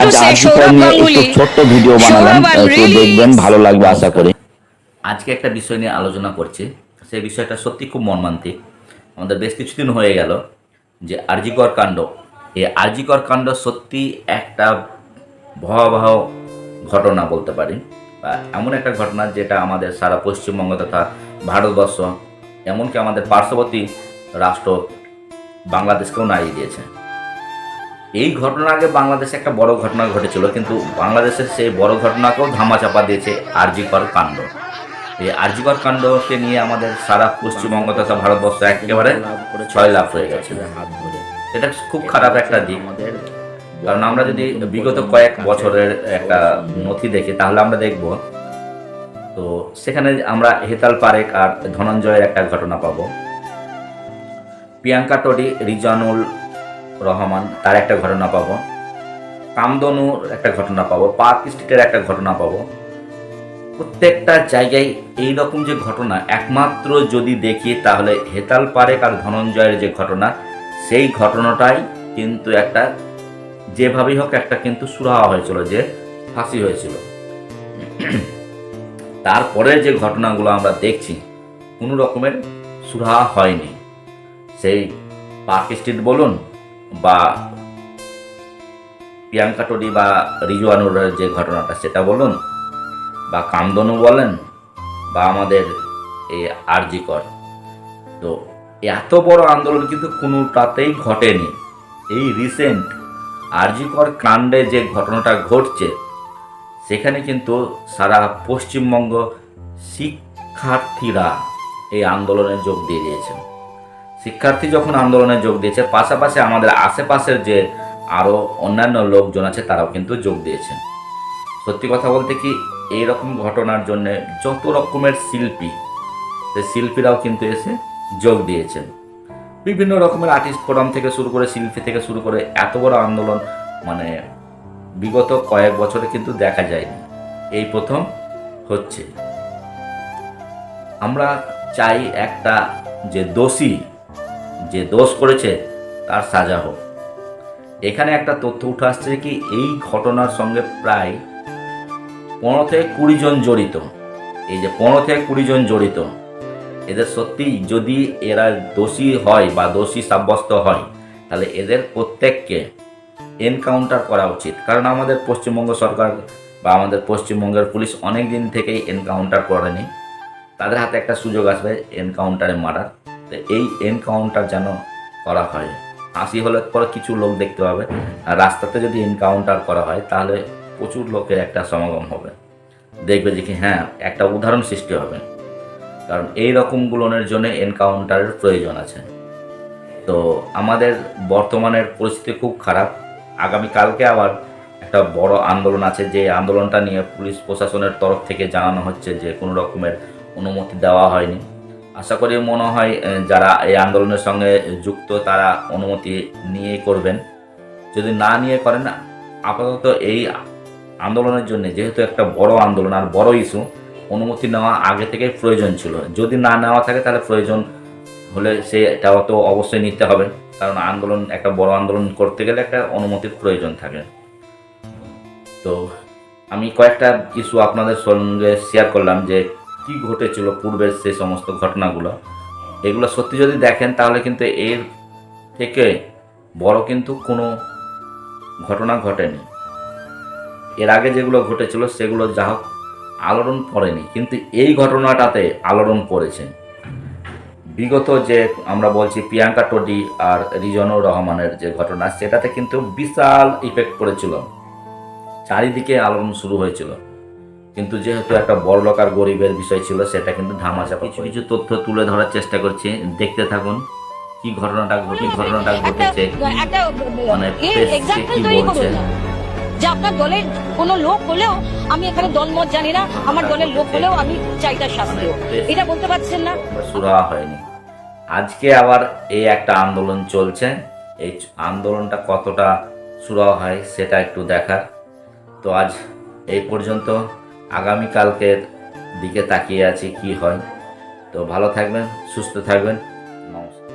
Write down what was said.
আচ্ছা. ছোট্ট ভিডিও বানালাম দেখবেন ভালো লাগবে আশা করি। আজকে একটা বিষয় নিয়ে আলোচনা করছি। সেই বিষয়টা সত্যি খুব মর্মান্তিক। আমাদের বেশ কিছুদিন হয়ে গেল যে আরজিকর কাণ্ড। এই আরজিকর কাণ্ড সত্যি একটা ভয়াবহ ঘটনা বলতে পারি। বা এমন একটা ঘটনা যেটা আমাদের সারা পশ্চিমবঙ্গ তথা ভারতবর্ষ এমনকি আমাদের পার্শ্ববর্তী রাষ্ট্র বাংলাদেশকেও নাড়িয়ে দিয়েছে। এই ঘটনার আগে বাংলাদেশে একটা বড় ঘটনা ঘটেছিল, কিন্তু বাংলাদেশের সেই বড় ঘটনাকেও ধামাচাপা দিয়েছে আরজিকর কাণ্ড। এই আরজিকর কাণ্ডকে নিয়ে আমাদের সারা পশ্চিমবঙ্গ তথা ভারতবর্ষ একেবারে ছয় লাভ হয়ে গেছে এটা খুব খারাপ একটা দিক। কারণ আমরা যদি বিগত কয়েক বছরের একটা নথি দেখি, তাহলে আমরা দেখব, তো সেখানে আমরা হেতাল পারেক আর ধনঞ্জয়ের একটা ঘটনা পাবো। প্রিয়াঙ্কা টডি, রিজানুল রহমান, তার একটা ঘটনা পাবো। কামদনুর একটা ঘটনা পাবো, পার্ক স্ট্রিটের একটা ঘটনা পাবো। প্রত্যেকটা জায়গায় এই রকম যে ঘটনা, একমাত্র যদি দেখি, তাহলে হেতাল পারেক আর ধনঞ্জয়ের যে ঘটনা, সেই ঘটনাটাই কিন্তু একটা, যেভাবেই হোক একটা কিন্তু সুরাহা হয়েছিল, যে ফাঁসি হয়েছিল। তারপরে যে ঘটনাগুলো আমরা দেখছি, কোনো রকমের সুরাহা হয়নি। সেই পার্ক স্ট্রিট বলুন বা প্রিয়াঙ্কা টডি বা রিজওয়ানুরের যে ঘটনাটা সেটা বলুন, বা কামদনু বলেন, বা আমাদের এই আরজিকর তো এত বড় আন্দোলন কিন্তু কোনোটাতেই ঘটেনি। এই রিসেন্ট আরজিকর কাণ্ডে যে ঘটনাটা ঘটছে, সেখানে কিন্তু সারা পশ্চিমবঙ্গ শিক্ষার্থীরা এই আন্দোলনে যোগ দিয়ে দিয়েছেন। শিক্ষার্থী যখন আন্দোলনে যোগ দিয়েছে, পাশাপাশি আমাদের আশেপাশের যে আরও অন্যান্য লোকজন আছে, তারাও কিন্তু যোগ দিয়েছেন। সত্যি কথা বলতে কি এই রকম ঘটনার জন্য যত রকমের শিল্পী, সেই শিল্পীরাও কিন্তু এসে যোগ দিয়েছেন। বিভিন্ন রকমের আর্টিস্ট ফোরাম থেকে শুরু করে, শিল্পী থেকে শুরু করে এত বড় আন্দোলন মানে বিগত কয়েক বছরে কিন্তু দেখা যায়নি। এই প্রথম হচ্ছে। আমরা চাই একটা যে দোষী যে দোষ করেছে, তার সাজা হোক। এখানে একটা তথ্য উঠে আসছে কি এই ঘটনার সঙ্গে প্রায় পনেরো থেকে কুড়ি জন জড়িত। এই যে পনেরো থেকে কুড়ি জন জড়িত। এদের সত্যি যদি এরা দোষী হয় বা দোষী সাব্যস্ত হয়, তাহলে এদের প্রত্যেককে এনকাউন্টার করা উচিত। কারণ আমাদের পশ্চিমবঙ্গ সরকার বা আমাদের পশ্চিমবঙ্গের পুলিশ অনেক দিন থেকেই এনকাউন্টার করেনি। তাদের হাতে একটা সুযোগ আসবে এনকাউন্টারে মারার। তো এই এনকাউন্টার যেন করা হয়। ফাঁসি হলে পরে কিছু লোক দেখতে পাবে। আর রাস্তাতে যদি এনকাউন্টার করা হয়, তাহলে প্রচুর লোকের একটা সমাগম হবে। দেখবে যে কি হ্যাঁ একটা উদাহরণ সৃষ্টি হবে। কারণ এই রকমগুলোনের জন্য এনকাউন্টারের প্রয়োজন আছে। তো আমাদের বর্তমানের পরিস্থিতি খুব খারাপ। আগামীকালকে আবার একটা বড় আন্দোলন আছে, যে আন্দোলনটা নিয়ে পুলিশ প্রশাসনের তরফ থেকে জানানো হচ্ছে যে কোনো রকমের অনুমতি দেওয়া হয়নি। আশা করি মনে হয় যারা এই আন্দোলনের সঙ্গে যুক্ত, তারা অনুমতি নিয়েই করবেন। যদি না নিয়ে করেন, আপাতত এই আন্দোলনের জন্য, যেহেতু একটা বড় আন্দোলন আর বড় ইস্যু, অনুমতি নেওয়া আগে থেকে প্রয়োজন ছিল। যদি না নেওয়া থাকে, তাহলে প্রয়োজন হলে সেটাও তো অবশ্যই নিতে হবে। কারণ আন্দোলন, একটা বড় আন্দোলন করতে গেলে একটা অনুমতির প্রয়োজন থাকে। তো আমি কয়েকটা ইস্যু আপনাদের সঙ্গে শেয়ার করলাম যে কি ঘটেছিল পূর্বের সে সমস্ত ঘটনাগুলো? এগুলো সত্যি যদি দেখেন, তাহলে কিন্তু এর থেকে বড় কিন্তু কোনো ঘটনা ঘটেনি। এর আগে যেগুলো ঘটেছিল, সেগুলো যা হোক আলোড়ন পড়েনি। কিন্তু এই ঘটনাটাতে আলোড়ন পড়েছে। বিগত যে আমরা বলছি প্রিয়াঙ্কা টডি আর রিজনুর রহমানের যে ঘটনা, সেটাতে কিন্তু বিশাল ইফেক্ট পড়েছিল। চারিদিকে আলোড়ন শুরু হয়েছিল। কিন্তু যেহেতু একটা বড়লোক আর গরিবের বিষয় ছিল সেটা কিন্তু ধামাচাপা কিছু কিছু তথ্য তুলে ধরার চেষ্টা করছি। দেখতে থাকুন কি ঘটনাটা ঘটে ঘটনাটা ঘটেছে মানে কে বলছে? যে আপনার দলের কোনো লোক হলেও আমি এখানে দলমত জানি না আমার দলের লোক হলেও আমি চাই তার শাস্তি এটা বলতে পারছেন না? শুরু হয়নি। আজকে আবার এই একটা আন্দোলন চলছে। এই আন্দোলনটা কতটা শুরু হয় সেটা একটু দেখার। তো আজ এই পর্যন্ত। আগামীকালকের দিকে তাকিয়ে আছি কি হয়। তো ভালো থাকবেন সুস্থ থাকবেন। নমস্কার।